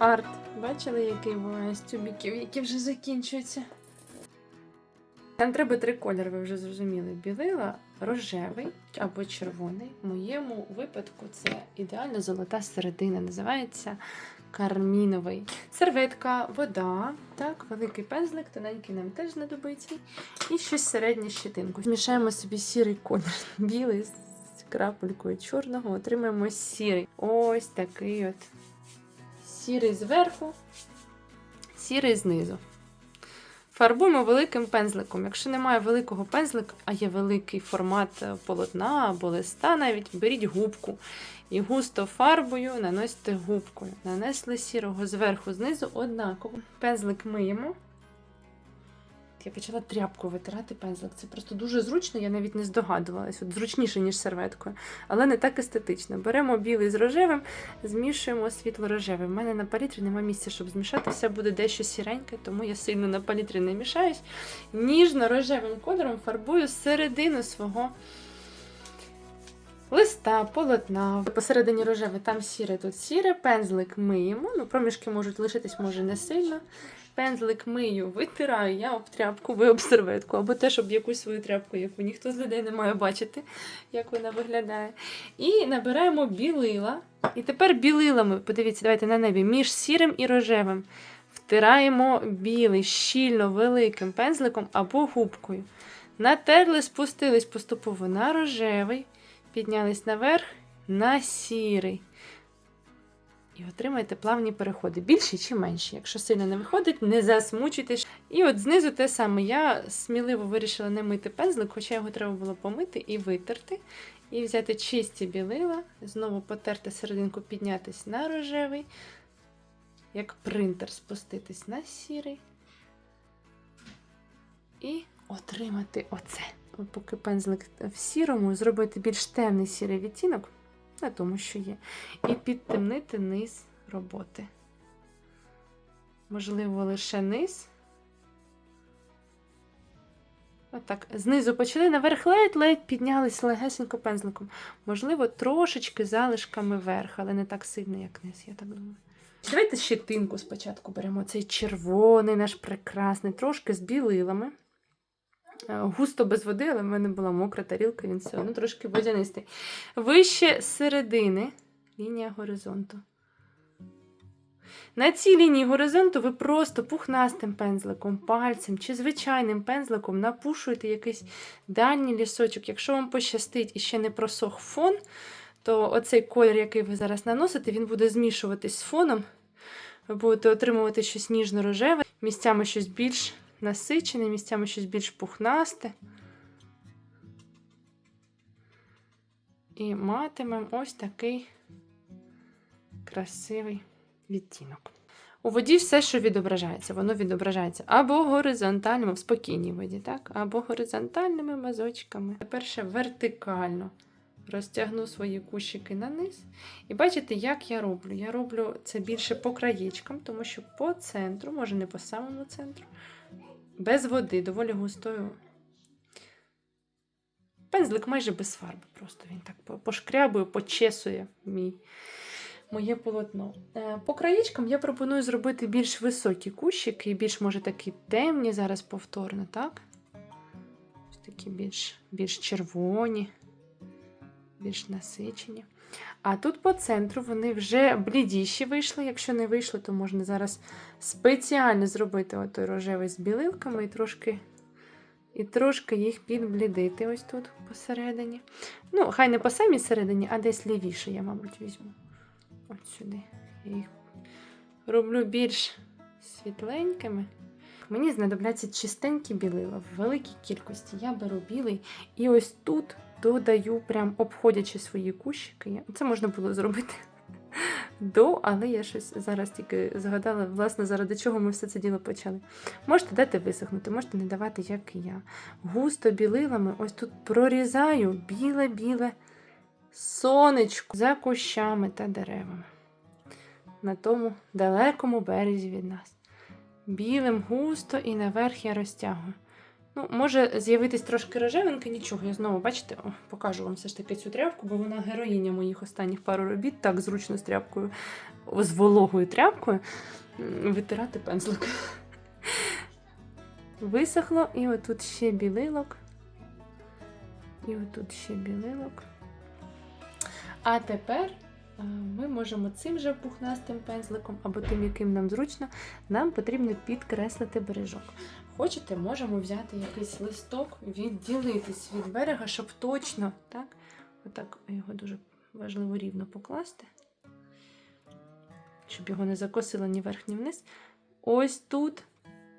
арт. Бачили, який буває з тюбіків, які вже закінчуються. Нам треба три кольори, ви вже зрозуміли. Білила, рожевий або червоний. В моєму випадку це ідеально золота середина, називається карміновий. Серветка, вода, так, великий пензлик, тоненький нам теж знадобиться. І щось середнє щетинку. Змішаємо собі сірий колір, білий з крапелькою чорного, отримаємо сірий. Ось такий от сірий зверху, сірий знизу. Фарбуємо великим пензликом. Якщо немає великого пензлика, а є великий формат е, полотна або листа, навіть беріть губку і густо фарбою наносите губкою. Нанесли сірого зверху, знизу однаково. Пензлик миємо. Я почала тряпкою витирати пензлик. Це просто дуже зручно, я навіть не здогадувалась. От зручніше, ніж серветкою, але не так естетично. Беремо білий з рожевим, змішуємо світло-рожевий. У мене на палітрі немає місця, щоб змішати. Все буде дещо сіреньке, тому я сильно на палітрі не мішаюсь. Ніжно-рожевим кольором фарбую середину свого листа, полотна. Посередині рожеве, там сіре, тут сіре. Пензлик миємо. Ну, проміжки можуть лишитись, може, не сильно. Пензлик мию, витираю я об тряпку, ви об серветку, або теж об якусь свою тряпку, яку ніхто з людей не має бачити, як вона виглядає. І набираємо білила. І тепер білилами, подивіться, давайте на небі, між сірим і рожевим. Втираємо білий щільно великим пензликом або губкою. Натерли, спустились поступово на рожевий, піднялись наверх на сірий. І отримаєте плавні переходи, більші чи менші. Якщо сильно не виходить, не засмучуйтесь. І от знизу те саме. Я сміливо вирішила не мити пензлик, хоча його треба було помити і витерти. І взяти чисті білила, знову потерти серединку, піднятись на рожевий, як принтер спуститись на сірий. І отримати оце. Поки пензлик в сірому, зробити більш темний сірий відтінок на тому, що є. І підтемнити низ роботи. Можливо, лише низ. Отак. Знизу почали наверх ледь-ледь піднялись легесенько пензликом. Можливо, трошечки залишками вверх, але не так сильно, як низ, я так думаю. Давайте щетинку спочатку беремо. Цей червоний наш прекрасний, трошки з білилами. Е, Густо без води, але в мене була мокра тарілка, він все одно трошки водянистий. Вище середини лінія горизонту. На цій лінії горизонту ви просто пухнастим пензликом, пальцем чи звичайним пензликом напушуєте якийсь дальній лісочок. Якщо вам пощастить і ще не просох фон, то оцей колір, який ви зараз наносите, він буде змішуватись з фоном. Ви будете отримувати щось ніжно-рожеве, місцями щось більш насичене, місцями щось більш пухнасте. І матимемо ось такий красивий відтінок. У воді все, що відображається, воно відображається або горизонтально, в спокійній воді, так? або горизонтальними мазочками. Тепер ще вертикально розтягну свої кущики на низ. І бачите, як я роблю. Я роблю це більше по краєчкам, тому що по центру, може не по самому центру, без води, доволі густою. Пензлик майже без фарби, просто він так пошкрябує, почесує мій, моє полотно. Е, По краєчкам я пропоную зробити більш високі кущики, і більш, може, такі темні зараз повторно, так? Ось такі більш, більш червоні, більш насичені. А тут по центру вони вже блідіші вийшли. Якщо не вийшли, то можна зараз спеціально зробити отой рожевий з білилками і трошки, і трошки їх підблідити ось тут посередині. Ну, хай не по самій середині, а десь лівіше, я, мабуть, візьму. От сюди. Я їх роблю більш світленькими. Мені знадобляться чистенькі білила в великій кількості. Я беру білий і ось тут додаю, прям обходячи свої кущики. Це можна було зробити до, але я щось зараз тільки згадала, власне, заради чого ми все це діло почали. Можете дати висохнути, можете не давати, як і я. Густо білилами, ось тут прорізаю біле-біле сонечко за кущами та деревами. На тому далекому березі від нас. Білим густо і наверх я розтягую. Ну, може з'явитись трошки рожевинки, нічого. Я знову, бачите, о, покажу вам все ж таки цю тряпку, бо вона героїня моїх останніх пару робіт. Так зручно з тряпкою, з вологою тряпкою витирати пензлик. Висохло, і отут ще білилок. І отут ще білилок. А тепер ми можемо цим же пухнастим пензликом або тим, яким нам зручно, нам потрібно підкреслити бережок. Хочете, можемо взяти якийсь листок, відділитись від берега, щоб точно, так, отак його дуже важливо рівно покласти, щоб його не закосило ні вверх, ні вниз. Ось тут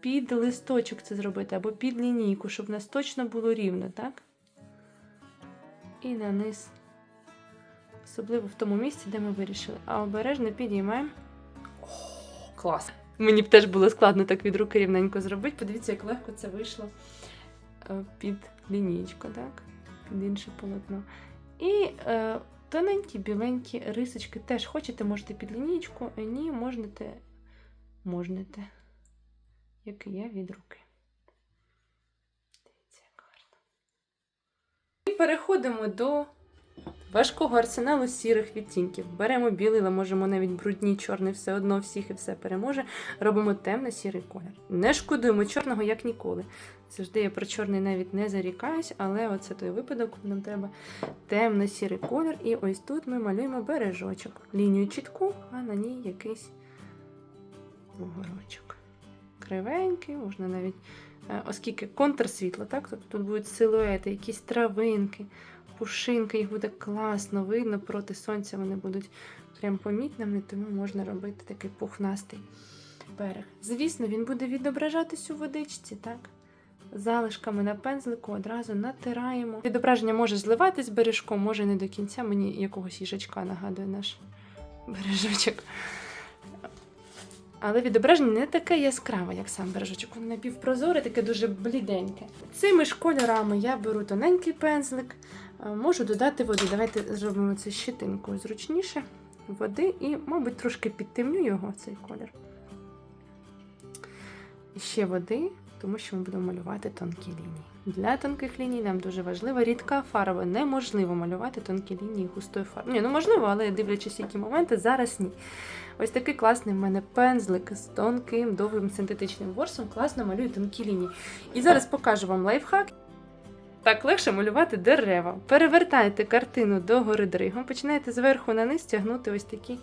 під листочок це зробити, або під лінійку, щоб в нас точно було рівно, так? І на низ. Особливо в тому місці, де ми вирішили. А обережно підіймаємо. О, клас! Мені б теж було складно так від руки рівненько зробити. Подивіться, як легко це вийшло е, під лінійку, так? Під інше полотно. І е, тоненькі біленькі рисочки теж хочете, можете під лінійку, а ні, можете, можете, як і я від руки. Дивіться, як гарно. І переходимо до важкого арсеналу сірих відтінків. Беремо білий, але можемо навіть брудні, чорний, все одно всіх і все переможе. Робимо темно-сірий колір. Не шкодуємо чорного, як ніколи. Завжди я про чорний навіть не зарікаюсь, але оце той випадок, коли нам треба темно-сірий колір. І ось тут ми малюємо бережочок. Лінію чітку, а на ній якийсь бугорочок. Кривенький, можна навіть, е, оскільки контур світла, так? Тобто тут будуть силуети, якісь травинки, пушинки, їх буде класно видно проти сонця, вони будуть прям помітними, тому можна робити такий пухнастий берег. Звісно, він буде відображатись у водичці, так? Залишками на пензлику одразу натираємо. Відображення може зливатись бережком, може не до кінця. Мені якогось їжачка нагадує наш бережочок. Але відображення не таке яскраве, як сам бережочок. Воно напівпрозоре, таке дуже бліденьке. Цими ж кольорами я беру тоненький пензлик, можу додати води. Давайте зробимо це щетинкою зручніше. Води і, мабуть, трошки підтемню його, цей колір. Ще води, тому що ми будемо малювати тонкі лінії. Для тонких ліній нам дуже важлива рідка фарба. Неможливо малювати тонкі лінії густою фарбою. Ні, ну можливо, але дивлячись, які моменти, зараз ні. Ось такий класний в мене пензлик з тонким довгим синтетичним ворсом. Класно малює тонкі лінії. І зараз покажу вам лайфхак. Так легше малювати дерева. Перевертайте картину догори дригом, починаєте зверху на низ тягнути ось такі е,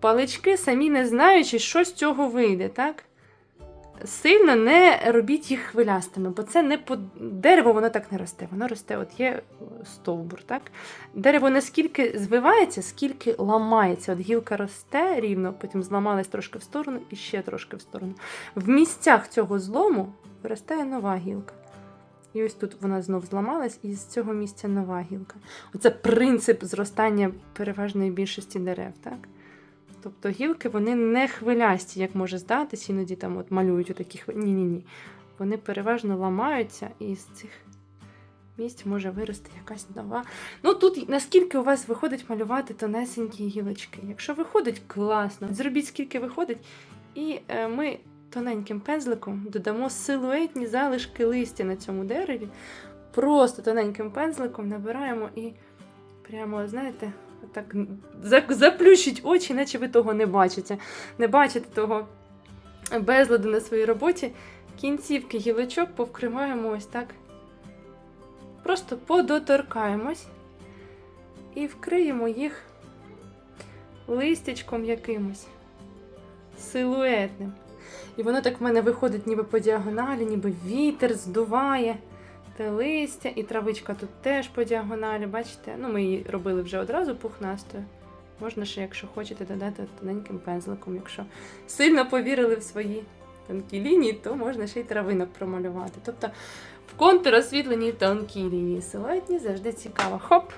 палички, самі не знаючи, що з цього вийде. так? Сильно не робіть їх хвилястими, бо це не по дерево, воно так не росте. Воно росте, от є стовбур, так? Дерево не скільки звивається, скільки ламається. От гілка росте рівно, потім зламалась трошки в сторону і ще трошки в сторону. В місцях цього злому виростає нова гілка. І ось тут вона знов зламалась, і з цього місця нова гілка. Оце принцип зростання переважної більшості дерев, так? Тобто гілки вони не хвилясті, як може здатись, іноді там от малюють отакі хвилі. Ні-ні-ні. Вони переважно ламаються, і з цих місць може вирости якась нова. Ну тут наскільки у вас виходить малювати тонесенькі гілочки. Якщо виходить, класно. Зробіть скільки виходить, і е, ми тоненьким пензликом додамо силуетні залишки листя на цьому дереві. Просто тоненьким пензликом набираємо і прямо, знаєте, так заплющить очі, наче ви того не бачите. Не бачите того безладу на своїй роботі. Кінцівки гілочок повкриваємо ось так. Просто подоторкаємось і вкриємо їх листячком якимось силуетним. І воно так в мене виходить ніби по діагоналі, ніби вітер здуває те листя, і травичка тут теж по діагоналі, бачите? Ну, ми її робили вже одразу пухнастою. Можна ще, якщо хочете, додати тоненьким пензликом. Якщо сильно повірили в свої тонкі лінії, то можна ще й травинок промалювати. Тобто в контур освітлені тонкі лінії силуетні, завжди цікаво. Хоп!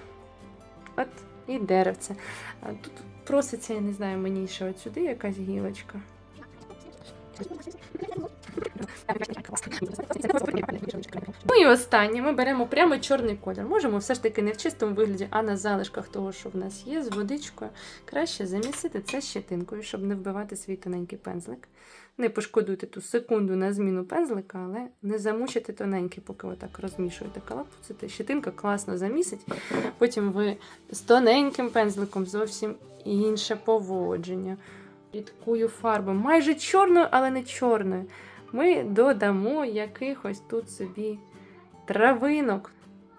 От і деревце. Тут проситься, я не знаю, мені ще от сюди якась гілочка. Ну і останнє, ми беремо прямо чорний колір. Можемо все ж таки не в чистому вигляді, а на залишках того, що в нас є, з водичкою. Краще замісити це щетинкою, щоб не вбивати свій тоненький пензлик. Не пошкодуйте ту секунду на зміну пензлика, але не замучите тоненький, поки ви так розмішуєте калапуците. Щетинка класно замісить. Потім ви з тоненьким пензликом зовсім інше поводження. Рідкою фарбою, майже чорною, але не чорною. Ми додамо якихось тут собі травинок.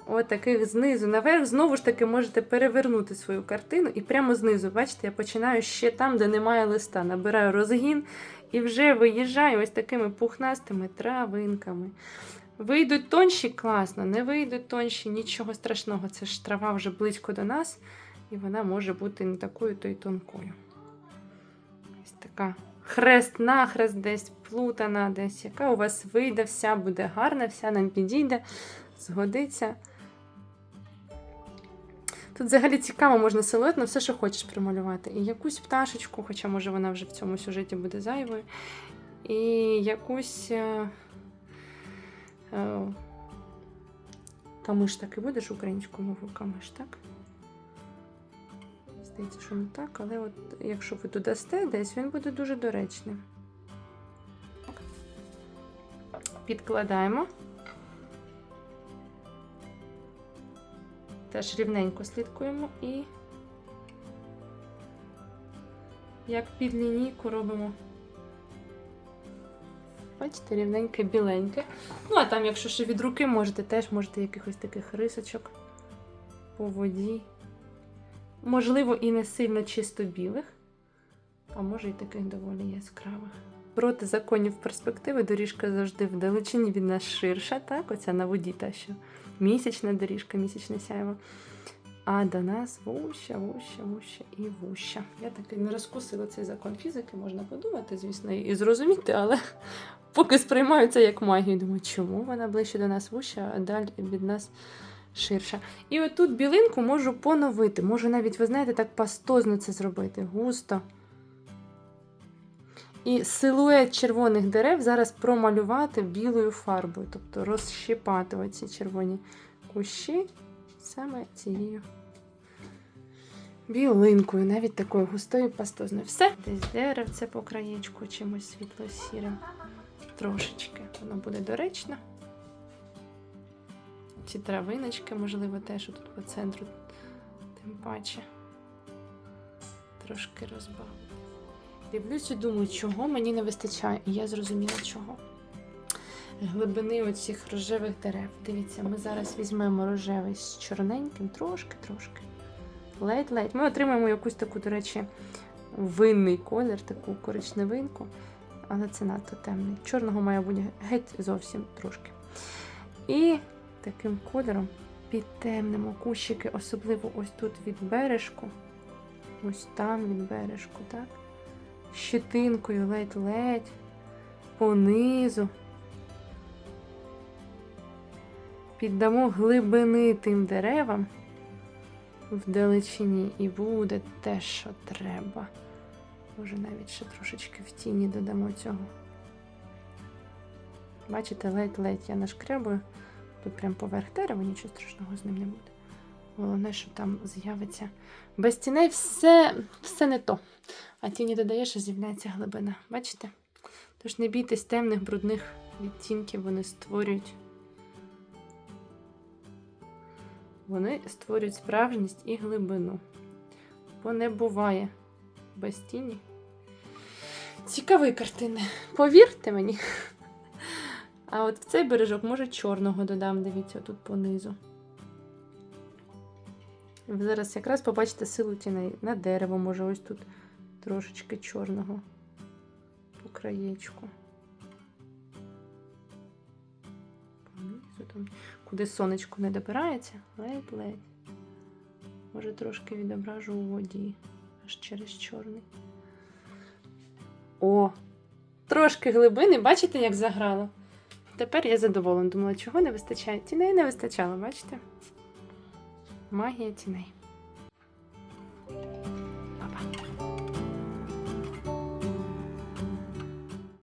От знизу наверх. Знову ж таки, можете перевернути свою картину і прямо знизу, бачите, я починаю ще там, де немає листа. Набираю розгін і вже виїжджаю ось такими пухнастими травинками. Вийдуть тонші, класно, не вийдуть тонші, нічого страшного. Це ж трава вже близько до нас, і вона може бути не такою, то й тонкою. Така хрест-нахрест десь, плутана десь, яка у вас вийде, вся буде гарна, вся нам підійде, згодиться. Тут взагалі цікаво, можна силуетно все, що хочеш прималювати. І якусь пташечку, хоча, може, вона вже в цьому сюжеті буде зайвою, і якусь. е, е, Камиш так і будеш українською мовою камиш, так? Здається, що не так, але от якщо ви додасте десь, він буде дуже доречним. Підкладаємо. Теж рівненько слідкуємо і як під лінійку робимо. Бачите, рівненьке, біленьке. Ну, а там, якщо ще від руки можете, теж можете якихось таких рисочок по воді. Можливо, і не сильно чисто білих, а може і таких доволі яскравих. Проти законів перспективи доріжка завжди в далечині від нас ширша, так? Оця на воді та що місячна доріжка, місячне сяйво. А до нас вуща, вуща, вуща і вуща. Я таки не розкусила цей закон фізики, можна подумати, звісно, і зрозуміти, але поки сприймаю це як магію. Думаю, чому вона ближче до нас вуща, а далі від нас ширша. І отут білинку можу поновити. Можу навіть, ви знаєте, так пастозно це зробити, густо. І силует червоних дерев зараз промалювати білою фарбою, тобто розщипати оці червоні кущі саме цією білинкою, навіть такою густою пастозною. Все. Десь деревце по краєчку, чимось світло-сірим. Трошечки воно буде доречно. Ці травиночки, можливо, теж тут по центру, тим паче. Трошки розбавити. Дивлюсь і думаю, чого мені не вистачає. І я зрозуміла, чого. Глибини оцих рожевих дерев. Дивіться, ми зараз візьмемо рожевий з чорненьким, трошки-трошки. Ледь-ледь. Ми отримаємо якусь таку, до речі, винний колір, таку коричневинку. Але це надто темний. Чорного має бути геть зовсім трошки. І таким кольором підтемнемо кущики, особливо ось тут від бережку. Ось там від бережку, так? щетинкою ледь-ледь, понизу. Піддамо глибини тим деревам вдалечині, і буде те, що треба. Може, навіть ще трошечки в тіні додамо цього. Бачите, ледь-ледь я нашкрябую. Тут прям поверх дерева, нічого страшного з ним не буде. Головне, що там з'явиться. Без тіней все, все не то. А тіні додаєш, і з'являється глибина. Бачите? Тож не бійтесь темних, брудних відтінків, вони створюють. Вони створюють справжність і глибину. Бо не буває без тіні. Цікаві картини. Повірте мені. А от в цей бережок, може, чорного додам, дивіться, тут понизу. Ви зараз якраз побачите силу тіней. На дерево, може, ось тут трошечки чорного по краєчку. Понизу там, куди сонечко не добирається, ледь-ледь. Може, трошки відображу у воді, аж через чорний. О! Трошки глибини, бачите, як заграло? Тепер я задоволена. Думала, чого не вистачає? Тіней не вистачало, бачите? Магія тіней.